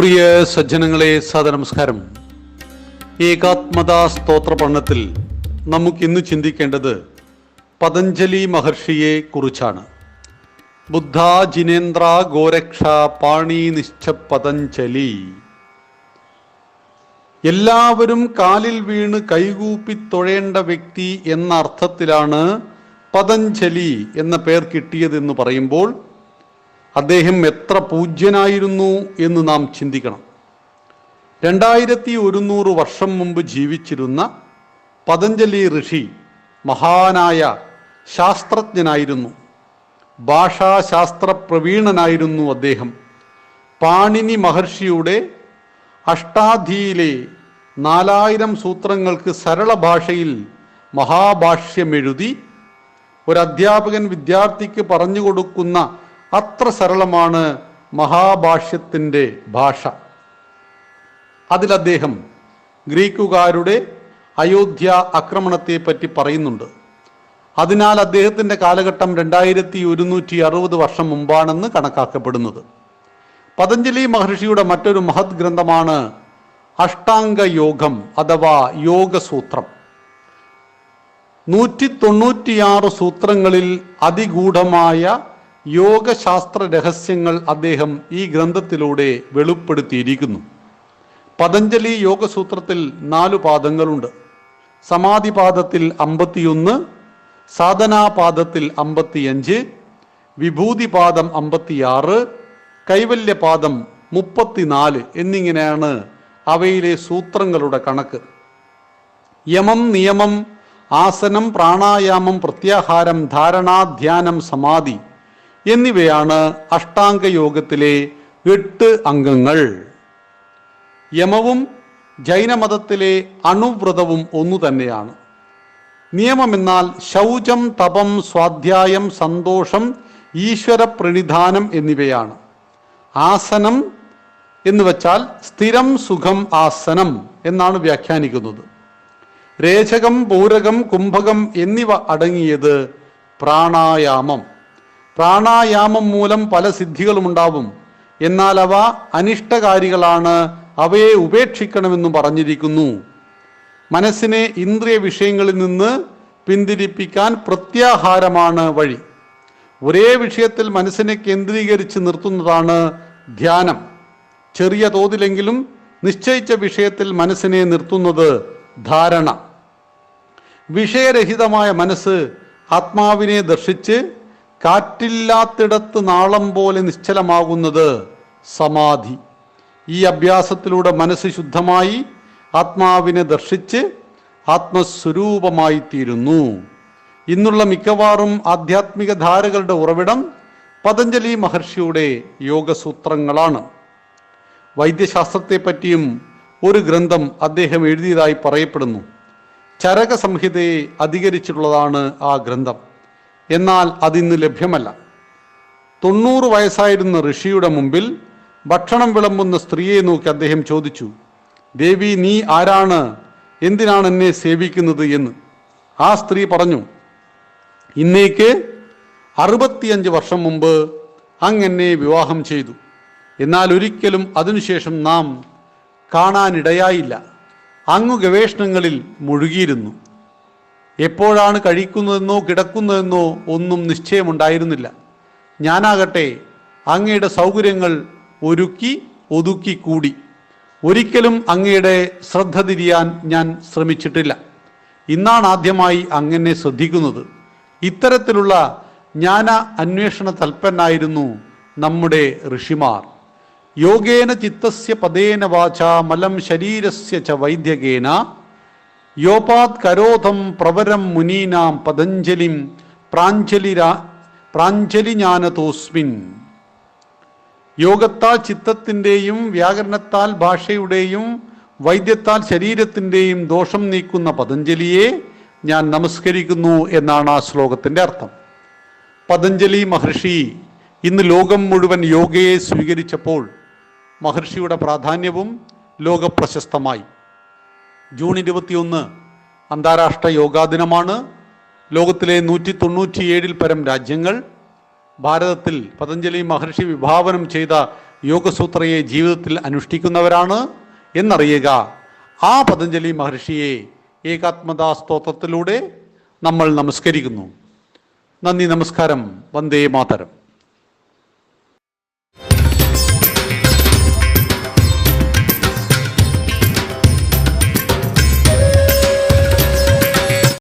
പ്രിയ സജ്ജനങ്ങളെ സദനമസ്കാരം ഏകാത്മതാ സ്തോത്ര പഠനത്തിൽ നമുക്കിന്ന് ചിന്തിക്കേണ്ടത് പതഞ്ജലി മഹർഷിയെ കുറിച്ചാണ്. ബുദ്ധ ജിനേന്ദ്ര ഗോരക്ഷ പാണി നിശ്ച പതഞ്ജലി. എല്ലാവരും കാലിൽ വീണ് കൈകൂപ്പി തൊഴേണ്ട വ്യക്തി എന്ന അർത്ഥത്തിലാണ് പതഞ്ജലി എന്ന പേർ കിട്ടിയതെന്ന് പറയുമ്പോൾ അദ്ദേഹം എത്ര പൂജ്യനായിരുന്നു എന്ന് നാം ചിന്തിക്കണം. രണ്ടായിരത്തി ഒരുന്നൂറ് വർഷം മുമ്പ് ജീവിച്ചിരുന്ന പതഞ്ജലി ഋഷി മഹാനായ ശാസ്ത്രജ്ഞനായിരുന്നു. ഭാഷാശാസ്ത്ര പ്രവീണനായിരുന്നു അദ്ദേഹം. പാണിനി മഹർഷിയുടെ അഷ്ടാധിയിലെ നാലായിരം സൂത്രങ്ങൾക്ക് സരള ഭാഷയിൽ മഹാഭാഷ്യമെഴുതി ഒരു അധ്യാപകൻ വിദ്യാർത്ഥിക്ക് പറഞ്ഞു കൊടുക്കുന്ന അത്ര സരളമാണ് മഹാഭാഷ്യത്തിന്റെ ഭാഷ. അതിൽ അദ്ദേഹം ഗ്രീക്കുകാരുടെ അയോധ്യ ആക്രമണത്തെ പറ്റി പറയുന്നുണ്ട്. അതിനാൽ അദ്ദേഹത്തിന്റെ കാലഘട്ടം രണ്ടായിരത്തി ഒരുന്നൂറ്റി അറുപത് വർഷം മുമ്പാണെന്ന് കണക്കാക്കപ്പെടുന്നത്. പതഞ്ജലി മഹർഷിയുടെ മറ്റൊരു മഹത് ഗ്രന്ഥമാണ് അഷ്ടാംഗ യോഗം അഥവാ യോഗസൂത്രം. നൂറ്റി തൊണ്ണൂറ്റിയാറ് സൂത്രങ്ങളിൽ അതിഗൂഢമായ യോഗശാസ്ത്ര രഹസ്യങ്ങൾ അദ്ദേഹം ഈ ഗ്രന്ഥത്തിലൂടെ വെളിപ്പെടുത്തിയിരിക്കുന്നു. പതഞ്ജലി യോഗസൂത്രത്തിൽ നാലു പാദങ്ങളുണ്ട്. സമാധിപാദത്തിൽ അമ്പത്തിയൊന്ന് സാധനാപാദത്തിൽ അമ്പത്തിയഞ്ച് വിഭൂതിപാദം അമ്പത്തിയാറ് കൈവല്യപാദം മുപ്പത്തിനാല് എന്നിങ്ങനെയാണ് അവയിലെ സൂത്രങ്ങളുടെ കണക്ക്. യമം നിയമം ആസനം പ്രാണായാമം പ്രത്യാഹാരം ധാരണാധ്യാനം സമാധി എന്നിവയാണ് അഷ്ടാംഗ യോഗത്തിലെ എട്ട് അംഗങ്ങൾ. യമവും ജൈനമതത്തിലെ അണുവ്രതവും ഒന്നു തന്നെയാണ്. നിയമമെന്നാൽ ശൗചം തപം സ്വാധ്യായം സന്തോഷം ഈശ്വര പ്രണിധാനം എന്നിവയാണ്. ആസനം എന്ന് വച്ചാൽ സ്ഥിരം സുഖം ആസനം എന്നാണ് വ്യാഖ്യാനിക്കുന്നത്. രേചകം പൂരകം കുംഭകം എന്നിവ അടങ്ങിയത് പ്രാണായാമം. പ്രാണായാമം മൂലം പല സിദ്ധികളും ഉണ്ടാവും എന്നാൽ അവ അനിഷ്ടകാരികളാണ്. അവയെ ഉപേക്ഷിക്കണമെന്ന് പറഞ്ഞിരിക്കുന്നു. മനസ്സിനെ ഇന്ദ്രിയ വിഷയങ്ങളിൽ നിന്ന് പിന്തിരിപ്പിക്കാൻ പ്രത്യാഹാരമാണ് വഴി. ഒരേ വിഷയത്തിൽ മനസ്സിനെ കേന്ദ്രീകരിച്ച് നിർത്തുന്നതാണ് ധ്യാനം. ചെറിയ തോതിലെങ്കിലും നിശ്ചയിച്ച വിഷയത്തിൽ മനസ്സിനെ നിർത്തുന്നത് ധാരണ. വിഷയരഹിതമായ മനസ്സ് ആത്മാവിനെ ദർശിച്ച് കാറ്റില്ലാത്തിടത്ത് നാളം പോലെ നിശ്ചലമാകുന്നത് സമാധി. ഈ അഭ്യാസത്തിലൂടെ മനസ്സ് ശുദ്ധമായി ആത്മാവിനെ ദർശിച്ച് ആത്മസ്വരൂപമായി തീരുന്നു ഇന്നുള്ള മിക്കവാറും ആധ്യാത്മിക ധാരകളുടെ ഉറവിടം പതഞ്ജലി മഹർഷിയുടെ യോഗസൂത്രങ്ങളാണ്. വൈദ്യശാസ്ത്രത്തെപ്പറ്റിയും ഒരു ഗ്രന്ഥം അദ്ദേഹം എഴുതിയതായി പറയപ്പെടുന്നു. ചരക സംഹിതയെ അധികരിച്ചിട്ടുള്ളതാണ് ആ ഗ്രന്ഥം. എന്നാൽ അതിന്ന് ലഭ്യമല്ല. തൊണ്ണൂറ് വയസ്സായിരുന്ന ഋഷിയുടെ മുമ്പിൽ ഭക്ഷണം വിളമ്പുന്ന സ്ത്രീയെ നോക്കി അദ്ദേഹം ചോദിച്ചു ദേവി നീ ആരാണ്? എന്തിനാണ് എന്നെ സേവിക്കുന്നത് എന്ന്? ആ സ്ത്രീ പറഞ്ഞു ഇന്നേക്ക് അറുപത്തിയഞ്ച് വർഷം മുമ്പ് അങ്ങനെ വിവാഹം ചെയ്തു. എന്നാൽ ഒരിക്കലും അതിനുശേഷം നാം കാണാനിടയായില്ല. അങ്ങ് ഗവേഷണങ്ങളിൽ മുഴുകിയിരുന്നു. എപ്പോഴാണ് കഴിക്കുന്നതെന്നോ കിടക്കുന്നതെന്നോ ഒന്നും നിശ്ചയമുണ്ടായിരുന്നില്ല. ഞാനാകട്ടെ അങ്ങയുടെ സൗകര്യങ്ങൾ ഒരുക്കി ഒതുക്കി കൂടി. ഒരിക്കലും അങ്ങയുടെ ശ്രദ്ധ തിരിയാൻ ഞാൻ ശ്രമിച്ചിട്ടില്ല. ഇന്നാണ് ആദ്യമായി അങ്ങനെ ശ്രദ്ധിക്കുന്നത്. ഇത്തരത്തിലുള്ള ജ്ഞാന അന്വേഷണ തൽപ്പനായിരുന്നു നമ്മുടെ ഋഷിമാർ. യോഗേന ചിത്തസ്യ പദേന വാച മലം ശരീരസ്യ ച വൈദ്യകേന യോപാത് കരോധം പ്രവരം മുനീനാം പതഞ്ജലിം പ്രാഞ്ജലിരാ ജ്ഞാനതോസ്മിൻ. യോഗത്താൽ ചിത്തത്തിന്റെയും വ്യാകരണത്താൽ ഭാഷയുടെയും വൈദ്യത്താൽ ശരീരത്തിന്റെയും ദോഷം നീക്കുന്ന പതഞ്ജലിയെ ഞാൻ നമസ്കരിക്കുന്നു എന്നാണ് ആ ശ്ലോകത്തിന്റെ അർത്ഥം. പതഞ്ജലി മഹർഷി ഇന്ന് ലോകം മുഴുവൻ യോഗയെ സ്വീകരിച്ചപ്പോൾ മഹർഷിയുടെ പ്രാധാന്യവും ലോകപ്രശസ്തമായി. ജൂൺ ഇരുപത്തിയൊന്ന് അന്താരാഷ്ട്ര യോഗാ ദിനമാണ്. ലോകത്തിലെ നൂറ്റി തൊണ്ണൂറ്റിയേഴിൽ പരം രാജ്യങ്ങൾ ഭാരതത്തിൽ പതഞ്ജലി മഹർഷി വിഭാവനം ചെയ്ത യോഗസൂത്രയെ ജീവിതത്തിൽ അനുഷ്ഠിക്കുന്നവരാണ് എന്നറിയുക. ആ പതഞ്ജലി മഹർഷിയെ ഏകാത്മതാ സ്തോത്രത്തിലൂടെ നമ്മൾ നമസ്കരിക്കുന്നു. നന്ദി നമസ്കാരം. വന്ദേ മാതരം.